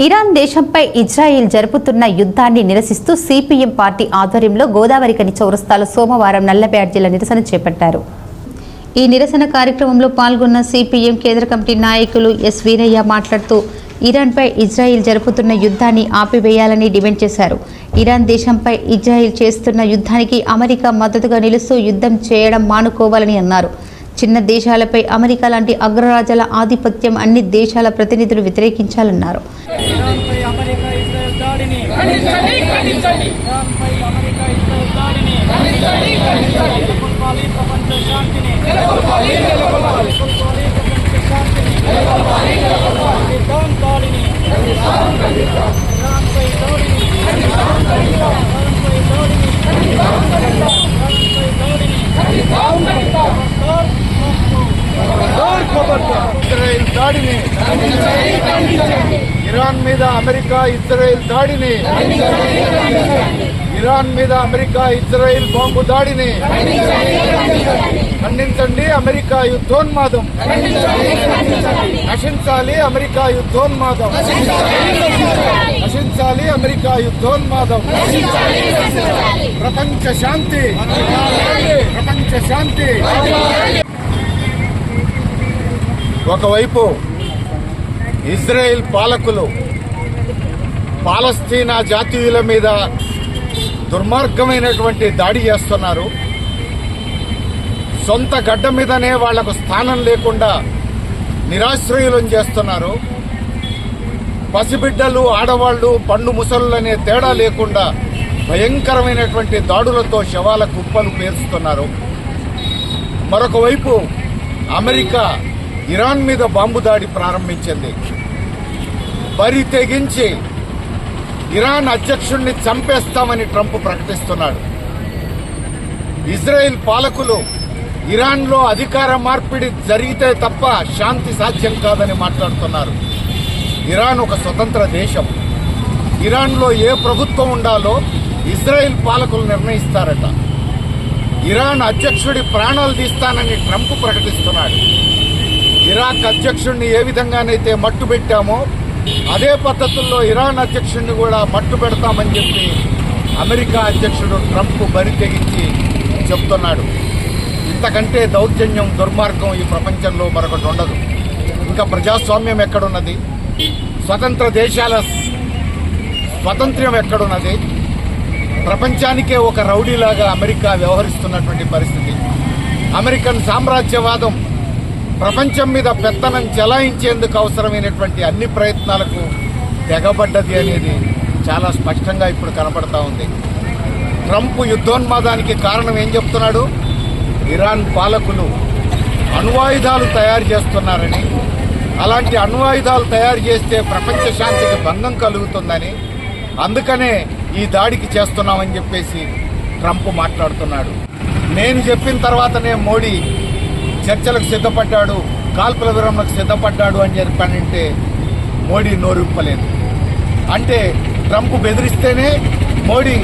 Iran దేశంపై Israel జరుపుతున్న యుద్ధాన్ని నిరసిస్తూ సిపిఎం పార్టీ ఆధ్వర్యంలో గోదావరికని చౌరస్తాలో సోమవారం నల్ల బ్యాడ్జీల నిరసన చేపట్టారు. ఈ నిరసన కార్యక్రమంలో పాల్గొన్న సిపిఎం కేంద్ర కమిటీ నాయకులు ఎస్ వీరయ్య మాట్లాడుతూ ఇరాన్పై ఇజ్రాయిల్ జరుపుతున్న యుద్ధాన్ని ఆపివేయాలని డిమాండ్ చేశారు. ఇరాన్ దేశంపై ఇజ్రాయిల్ చేస్తున్న యుద్ధానికి అమెరికా మద్దతుగా నిలుస్తూ యుద్ధం చేయడం మానుకోవాలని అన్నారు. చిన్న దేశాలపై అమెరికా లాంటి అగ్రరాజ్యాల ఆధిపత్యం అన్ని దేశాల ప్రతినిధులు వ్యతిరేకించాలన్నారు. ఇరాన్పై అమెరికా ఇజ్రాయెల్ దాడిని ఇరాన్పై అమెరికా ఇజ్రాయెల్ దాడిని నెలకొల్పాలి ప్రపంచ శాంతిని నెలకొల్పాలి ప్రపంచ శాంతిని ఇరాన్ దాడిని ఇరాన్పై దాడిని ఇరాన్పై దాడిని ఇరాన్పై దాడిని ఇజ్రాయెల్ దాడిని. ఇరాన్ మీద అమెరికా ఇజ్రాయెల్ దాడిని. ఇరాన్ మీద అమెరికా ఇజ్రాయెల్ బాంబు దాడిని. ఖండించండి అమెరికా యుద్ధోన్మాదం. నశించాలి అమెరికా యుద్ధోన్మాదం. నశించాలి అమెరికా యుద్ధోన్మాదం. ప్రపంచ శాంతి. ప్రపంచ శాంతి. ఒకవైపు ఇజ్రాయెల్ పాలకులు పాలస్తీనా జాతీయుల మీద దుర్మార్గమైనటువంటి దాడి చేస్తున్నారు. సొంత గడ్డ మీదనే వాళ్ళకు స్థానం లేకుండా నిరాశ్రయులను చేస్తున్నారు. పసిబిడ్డలు ఆడవాళ్ళు పండు ముసళ్ళు అనే తేడా లేకుండా భయంకరమైనటువంటి దాడులతో శవాల కుప్పలు పేరుస్తున్నారు మరొకవైపు అమెరికా ఇరాన్ మీద బాంబు దాడి ప్రారంభించింది. బరి తెగించి ఇరాన్ అధ్యక్షుడిని చంపేస్తామని ట్రంప్ ప్రకటిస్తున్నాడు. ఇజ్రాయెల్ పాలకులు ఇరాన్లో అధికార మార్పిడి జరిగితే తప్ప శాంతి సాధ్యం కాదని మాట్లాడుతున్నారు. ఇరాన్ ఒక స్వతంత్ర దేశం. ఇరాన్లో ఏ ప్రభుత్వం ఉండాలో ఇజ్రాయెల్ పాలకులు నిర్ణయిస్తారట. ఇరాన్ అధ్యక్షుడి ప్రాణాలు తీస్తానని ట్రంప్ ప్రకటిస్తున్నాడు. ఇరాక్ అధ్యక్షుడిని ఏ విధంగానైతే మట్టు పెట్టామో అదే పద్ధతుల్లో ఇరాన్ అధ్యక్షుడిని కూడా మట్టు పెడతామని చెప్పి అమెరికా అధ్యక్షుడు ట్రంప్ బరి తెగించి చెప్తున్నాడు. ఇంతకంటే దౌర్జన్యం దుర్మార్గం ఈ ప్రపంచంలో మరొకటి ఉండదు. ఇంకా ప్రజాస్వామ్యం ఎక్కడున్నది? స్వతంత్ర దేశాల స్వతంత్ర్యం ఎక్కడున్నది? ప్రపంచానికే ఒక రౌడీలాగా అమెరికా వ్యవహరిస్తున్నటువంటి పరిస్థితి. అమెరికన్ సామ్రాజ్యవాదం ప్రపంచం మీద పెత్తనం చెలాయించేందుకు అవసరమైనటువంటి అన్ని ప్రయత్నాలకు తెగబడ్డది అనేది చాలా స్పష్టంగా ఇప్పుడు కనబడతా ఉంది. ట్రంప్ యుద్ధోన్మాదానికి కారణం ఏం చెప్తున్నాడు? ఇరాన్ పాలకులు అణ్వాయుధాలు తయారు చేస్తున్నారని అలాంటి అణ్వాయుధాలు తయారు చేస్తే ప్రపంచ శాంతికి భంగం కలుగుతుందని అందుకనే ఈ దాడికి చేస్తున్నామని చెప్పేసి ట్రంప్ మాట్లాడుతున్నాడు. నేను చెప్పిన తర్వాతనే మోడీ చర్చలకు సిద్ధపడ్డాడు కాల్పుల విరమణకు సిద్ధపడ్డాడు అని చెప్పానంటే మోడీ నోరిప్పలేదు అంటే ట్రంప్ బెదిరిస్తేనే మోడీ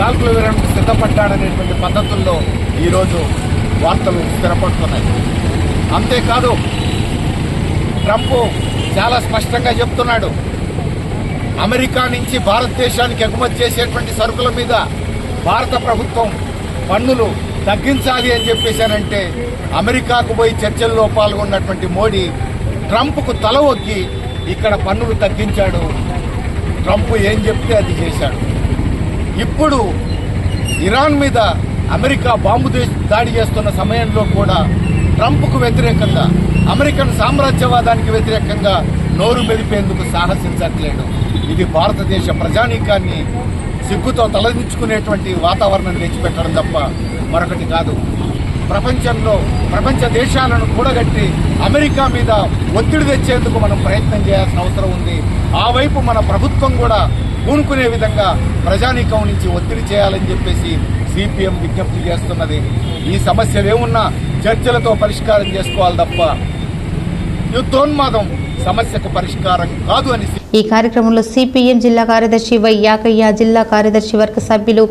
కాల్పుల విరమణకు సిద్ధపడ్డాడనేటువంటి పద్ధతుల్లో ఈరోజు వార్తలు స్థిరపడుతున్నాయి. అంతేకాదు ట్రంప్ చాలా స్పష్టంగా చెప్తున్నాడు అమెరికా నుంచి భారతదేశానికి ఎగుమతి చేసేటువంటి సరుకుల మీద భారత ప్రభుత్వం పన్నులు తగ్గించాలి అని చెప్పేశానంటే అమెరికాకు పోయి చర్చల్లో పాల్గొన్నటువంటి మోడీ ట్రంప్కు తల ఒగ్గి ఇక్కడ పన్నులు తగ్గించాడు. ట్రంప్ ఏం చెప్తే అది చేశాడు. ఇప్పుడు ఇరాన్ మీద అమెరికా బాంబు దాడి చేస్తున్న సమయంలో కూడా ట్రంప్కు వ్యతిరేకంగా అమెరికన్ సామ్రాజ్యవాదానికి వ్యతిరేకంగా నోరు మెదిపేందుకు సాహసించట్లేదు ఇది భారతదేశ ప్రజానీకాన్ని సిగ్గుతో తలదించుకునేటువంటి వాతావరణం తెచ్చిపెట్టడం తప్ప మరొకటి కాదు. ప్రపంచంలో ప్రపంచ దేశాలను కూడగట్టి అమెరికా మీద ఒత్తిడి తెచ్చేందుకు మనం ప్రయత్నం చేయాల్సిన అవసరం ఉంది. ఆ వైపు మన ప్రభుత్వం కూడా పూనుకునే విధంగా ప్రజానీకం నుంచి ఒత్తిడి చేయాలని చెప్పేసి సిపిఎం విజ్ఞప్తి చేస్తున్నది. ఈ సమస్యలు ఏమున్నా చర్చలతో పరిష్కారం చేసుకోవాలి తప్ప యుద్ధోన్మాదం సమస్యకు పరిష్కారం కాదు అని ఈ కార్యక్రమంలో సిపిఎం జిల్లా కార్యదర్శి వై యాకయ్య జిల్లా కార్యదర్శి వర్గ సభ్యులు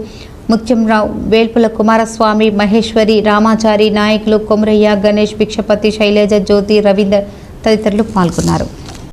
ముత్యంరావు వేల్పుల కుమారస్వామి మహేశ్వరి రామాచారి నాయకులు కొమరయ్య గణేష్ భిక్షపతి శైలజ జ్యోతి రవీందర్ తదితరులు పాల్గొన్నారు.